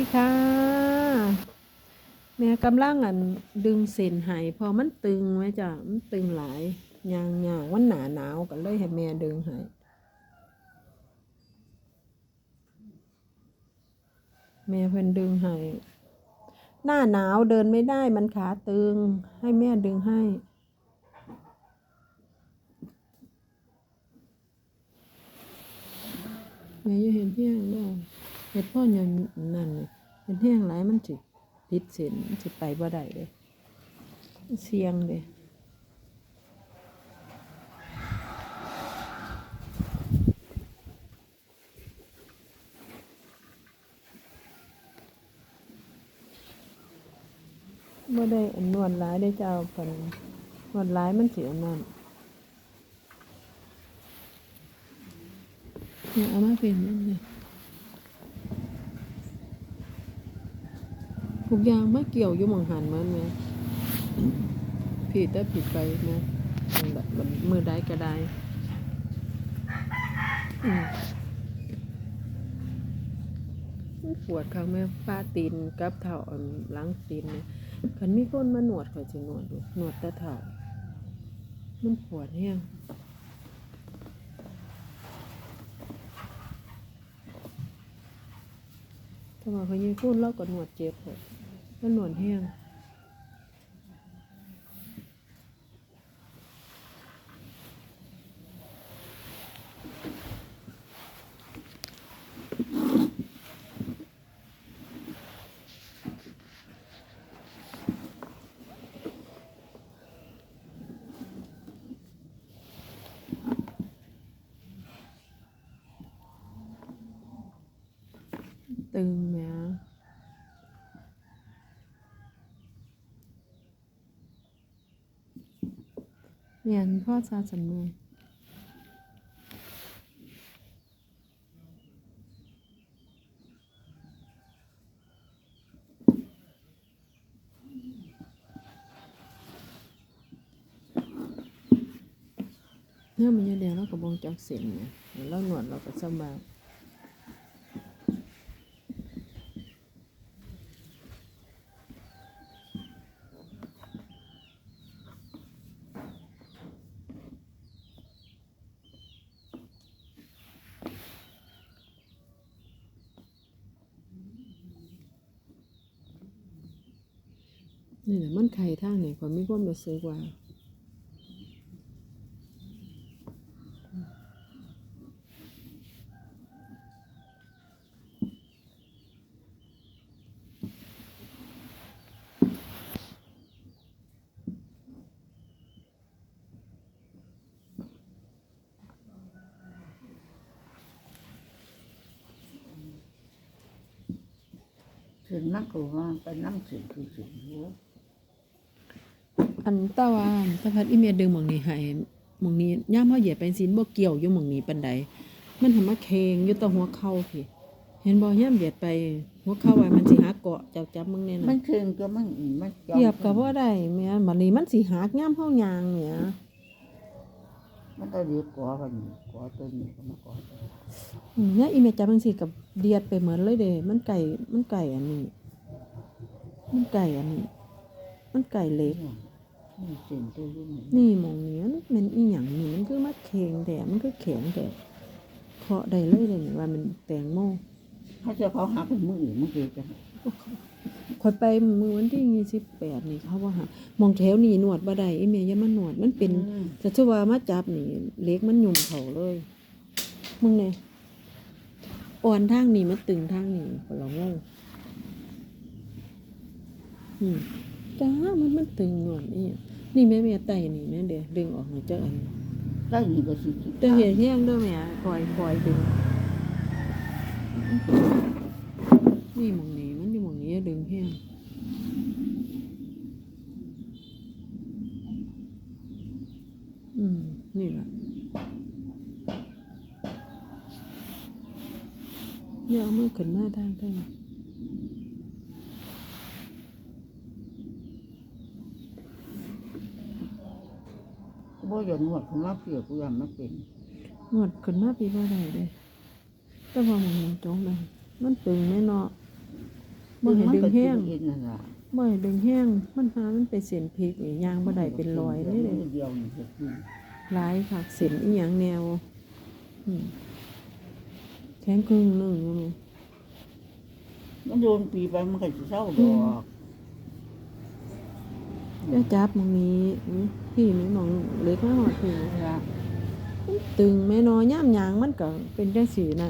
ดีค่ะ แม่กำลังอันดึงเส้นห้เพอมันตึงไหมจ้ะมันตึงหลายยางยางวันหนาหนาวกันเลยให้แม่ดึงให้แม่เพิ่นดึงให้หน้าหนาวเดินไม่ได้มันขาตึง ให้แม่ดึงให้ แม่ย่าเห็นเพียงเด้ เห็ดพ่อยังนั่นเลยเห็นแห้งหลายมันสิพิษเส้นมันสิไปบ่ได้เลยเสียงเลยบ่ได้นวดหลายได้เจ้าเพิ่นนวดหลายมันสิอันนั้นเนี่ยเอามาเป็นนั่นเลย ทุกอย่างมาเกี่ยวอยู่มองหันมันไหมผิดแต่ผิดไปนะแบบแบบมือได้ก็ได้ปวดข้างแม่ฟ้าตีนกับเท้าล้างตีนเนี่ยคันมีคนมาหนวดข่อยจะหนวดดูหนวดต่เท้ามันปวดแห้งถ้าว่าเขายิงพูดเราก็หนวดเจ็บเลย มันหนวดแห้งตึง แหมเรียนพ่อชาสำนวนเนี่ยมันยังเดียวเราก็บงจักเสียงไงเราหนวดเราก็สบาย นี่แหละมันไข่ทางนี่ความมีความรู้สึกว่าถึงนักก็ว่าไปนั่งถึงคือถึงรู้ อันตาว่าตาพัดอีเมียดึงหมองนี้ให้หมองนี้ย่ามเฮาเหยียบเป็นสินบ่เกี่ยวอยู่หมองนี้ปานใดมันทำมาแข็งอยู่แตะหัวเข่าพี่เห็นบ่ย่ามเหยียดไปหัวเข่าไว้มันสิหักเกาะจับจับมึงแน่มัน่ะนเคืองก็มันมันจ้องเหยียบก็บ่ได้แม่บัดนี้มันสิหักย่ามเฮายางเนี่ยมันก็เรียกกว่ากันกว่าตัวนี้ก็มากว่าตัวนี้อืมเนี่ยอีเมียจับจังซี่กับเดียดไปเหมือนเลยเด้มันไก่มันไก่อันนี้มันไก่อันนี้มันไก่เล็ก นี่เส้นตัวนี้นี่หมองนี้มันเป็นอีหยังนี่มันคือมาแข็งแต่มันคือแข็งแต่เคาะได้เลยเลยนี่ว่ามันแตงโมเขาจะเขาหักเป็นมืออื่นมันคือจะข่อยไปมือวันที่ยี่สิบแปดนี่เขาว่าหามองแถวนี่หนวดบ่ได้อีเมียอย่ามาหนวดมันเป็นจะชื่อว่ามาจับนี่เล็กมันหยุ่มเขาเลยมึงเนี่ยอ่อนทางนี่มันตึงทางนี่ก็ลองงงอืมจ้ามันมันตึงหนวดนี่ นี่แม่แม่ไตนี่แม่เดี๋ยวดึงออกมาเจาอันได้นี่ก็สิแต่เห็นแห้งด้วยแม่คอยคอยดึงนี่หมองนี้มันอยู่หมองนี้ดึงแห้งอืมนี่แหละเนี่ยเอามือขึ้นมาทางทาง บ่อย่างนวดผมมาเปียกกูยังไม่เป็นหนวดขึ้นมาปีบ่ได้เลยแต่ว่าหมองนี้จงได้มันตึงแน่เนาะบ่ให้ดึงแห้งมันก็สิเห็นนั่นล่ะบ่ให้ดึงแห้งมันหามันไปเส้นพริกนี่ย่างบ่ได้เป็นรอยเลยเด้เดียวนี่จะกินหลายคักเส้นอีหยังแนวอืมแข็งครึ่งหนึงอยู่นี่มันโดนปีไปมันก็สิเศร้าดอก อย่าจับมองนี้พี่มีมองเล็กมาหอดพี่นี่ล่ะตึงแม่นอย่ามหยางมันก็เป็นจังสีนั่น